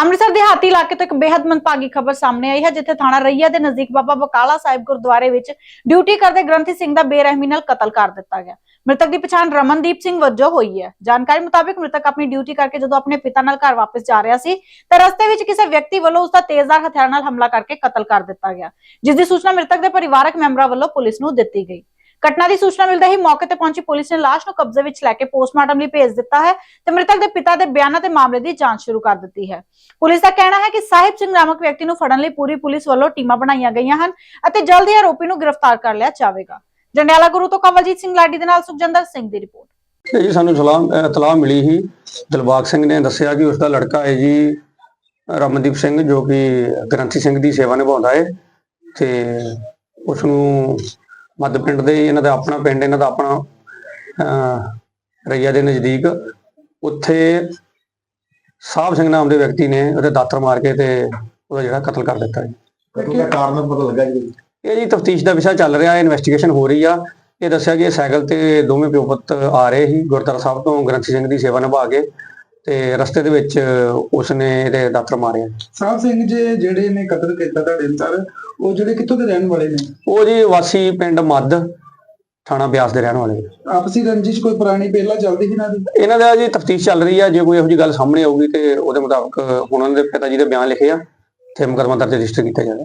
ਅੰਮ੍ਰਿਤਸਰ ਦੇ ਇਲਾਕੇ ਤੋਂ ਇੱਕ ਬੇहद ਮੰਦਭਾਗੀ ਖਬਰ ਸਾਹਮਣੇ ਆਈ ਹੈ, ਜਿੱਥੇ ਥਾਣਾ ਰਈਆ ਦੇ ਨਜ਼ਦੀਕ ਬਾਬਾ ਬਕਾਲਾ ਸਾਹਿਬ ਗੁਰਦੁਆਰੇ ਵਿੱਚ ਡਿਊਟੀ ਕਰਦੇ ਗ੍ਰੰਥੀ ਸਿੰਘ ਦਾ ਬੇਰਹਿਮੀ ਨਾਲ ਕਤਲ ਕਰ ਦਿੱਤਾ ਗਿਆ। ਮ੍ਰਿਤਕ ਦੀ ਪਛਾਣ ਰਮਨਦੀਪ ਸਿੰਘ ਵਜੋਂ ਹੋਈ ਹੈ। ਜਾਣਕਾਰੀ ਮੁਤਾਬਕ ਮ੍ਰਿਤਕ ਆਪਣੀ ਡਿਊਟੀ ਕਰਕੇ ਜਦੋਂ ਆਪਣੇ ਪਿਤਾ ਨਾਲ ਘਰ ਵਾਪਸ ਜਾ ਰਿਹਾ ਸੀ, ਤਾਂ ਰਸਤੇ ਵਿੱਚ ਕਿਸੇ ਵਿਅਕਤੀ ਵੱਲੋਂ ਉਸ ਦਾ ਤੇਜ਼ਧਾਰ ਹਥਿਆਰ ਨਾਲ ਹਮਲਾ ਕਰਕੇ ਕਤਲ ਕਰ ਦਿੱਤਾ ਗਿਆ, ਜਿਸ ਦੀ ਸੂਚਨਾ ਮ੍ਰਿਤਕ ਦੇ ਪਰਿਵਾਰਕ ਮੈਂਬਰਾਂ ਵੱਲੋਂ ਪੁਲਿਸ ਨੂੰ ਦਿੱਤੀ ਗਈ। ਘਟਨਾ ਦੀ ਸੂਚਨਾ ਮਿਲਦਾ ਹੀ ਮੌਕੇ ਤੇ ਪਹੁੰਚੀ ਪੁਲਿਸ ਨੇ ਲਾਸ਼ ਨੂੰ ਕਬਜ਼ੇ ਵਿੱਚ ਲੈ ਕੇ ਪੋਸਟਮਾਰਟਮ ਲਈ ਭੇਜ ਦਿੱਤਾ ਹੈ ਤੇ ਮ੍ਰਿਤਕ ਦੇ ਪਿਤਾ ਦੇ ਬਿਆਨਾਂ ਤੇ ਮਾਮਲੇ ਦੀ ਜਾਂਚ ਸ਼ੁਰੂ ਕਰ ਦਿੱਤੀ ਹੈ। ਪੁਲਿਸ ਦਾ ਕਹਿਣਾ ਹੈ ਕਿ ਸਾਹਿਬ ਸਿੰਘ ਨਾਮਕ ਵਿਅਕਤੀ ਨੂੰ ਫੜਨ ਲਈ ਪੂਰੀ ਪੁਲਿਸ ਵੱਲੋਂ ਟੀਮਾਂ ਬਣਾਈਆਂ ਗਈਆਂ ਹਨ ਅਤੇ ਜਲਦ ਹੀ ਆਰੋਪੀ ਨੂੰ ਗ੍ਰਿਫਤਾਰ ਕਰ ਲਿਆ ਜਾਵੇਗਾ। ਜੰਡਿਆਲਾ ਗੁਰੂ ਤੋਂ ਕਮਲਜੀਤ ਸਿੰਘ ਲਾਡੀ ਦੇ ਨਾਲ ਸੁਖਜੰਦਰ ਸਿੰਘ ਦੀ ਰਿਪੋਰਟ। ਇਹ ਜੀ ਸਾਨੂੰ ਸਲਾਮ ਇਤਲਾਹ ਮਿਲੀ ਸੀ। ਦਿਲਬਾਗ ਸਿੰਘ ਨੇ ਦੱਸਿਆ ਕਿ ਉਸ ਦਾ ਲੜਕਾ ਹੈ ਜੀ, ਰਮਨਦੀਪ ਸਿੰਘ, ਜੋ ਕਿ ਗ੍ਰੰਥੀ ਸਿੰਘ ਦੀ ਸੇਵਾ ਨਿਭਾਉਂਦਾ ਹੈ। ਤੇ ਉਸ ਨੂੰ ਮੱਧ ਪਿੰਡ ਦੇ ਇਹਨਾਂ ਦਾ ਆਪਣਾ ਪਿੰਡ ਇਹਨਾਂ ਦਾ ਆਪਣਾ ਰਈਆ ਦੇ ਨਜ਼ਦੀਕ। ਉੱਥੇ ਸਾਹਿਬ ਸਿੰਘ ਨਾਮ ਦੇ ਵਿਅਕਤੀ ਨੇ ਉਹਦੇ ਦਾਤਰ ਮਾਰ ਕੇ ਤੇ ਉਹਦਾ ਜਿਹੜਾ ਕਤਲ ਕਰ ਦਿੱਤਾ ਜੀ। ਕਤਲ ਦਾ ਕਾਰਨ ਪਤਾ ਲੱਗਾ ਜੀ? ਇਹ ਜੀ ਤਫਤੀਸ਼ ਦਾ ਵਿਸ਼ਾ ਚੱਲ ਰਿਹਾ ਹੈ ਇਨਵੈਸਟੀਗੇਸ਼ਨ ਹੋ ਰਹੀ ਆ। ਇਹ ਦੱਸਿਆ ਕਿ ਇਹ ਸਾਈਕਲ ਤੇ ਦੋਵੇਂ ਪਿਓ ਪੁੱਤ ਆ ਰਹੇ ਸੀ ਗੁਰਦੁਆਰਾ ਸਾਹਿਬ ਤੋਂ ਗ੍ਰੰਥੀ ਸਿੰਘ ਦੀ ਸੇਵਾ ਨਿਭਾ ਕੇ। ਤੇ ਰਸਤੇ ਦੇ ਵਿੱਚ ਉਸਨੇ ਇਹਦੇ ਦਾਤਰ ਮਾਰਿਆ ਸਾਹਿਬ ਸਿੰਘ ਜੀ ਜਿਹੜੇ ਨੇ ਕਤਲ ਕੀਤਾ ਤੁਹਾਡੇ ਅਨਸਾਰ ਉਹ ਜਿਹੜੇ ਕਿੱਥੋਂ ਦੇ ਰਹਿਣ ਵਾਲੇ ਨੇ? ਉਹ ਜੀ ਵਾਸੀ ਪਿੰਡ ਮੱਧ ਥਾਣਾ ਬਿਆਸ ਦੇ ਰਹਿਣ ਵਾਲੇ ਨੇ। ਆਪਸੀ ਰੰਜਿਸ਼ ਕੋਈ ਪੁਰਾਣੀ ਪਹਿਲਾਂ ਚੱਲਦੀ ਸੀ ਨਾ ਦੀ? ਇਹਨਾਂ ਦਾ ਜੀ ਤਫਤੀਸ਼ ਚੱਲ ਰਹੀ ਆ ਜੇ ਕੋਈ ਇਹੋ ਜਿਹੀ ਗੱਲ ਸਾਹਮਣੇ ਆਊਗੀ ਤੇ ਉਹਦੇ ਮੁਤਾਬਕ ਹੁਣ ਉਹਨਾਂ ਦੇ ਪਿਤਾ ਜੀ ਦੇ ਬਿਆਨ ਲਿਖੇ ਆ ਤੇ ਮੁਕੱਦਮਾ ਦਰਜ ਰਜਿਸਟਰ ਕੀਤਾ ਜਾਵੇ।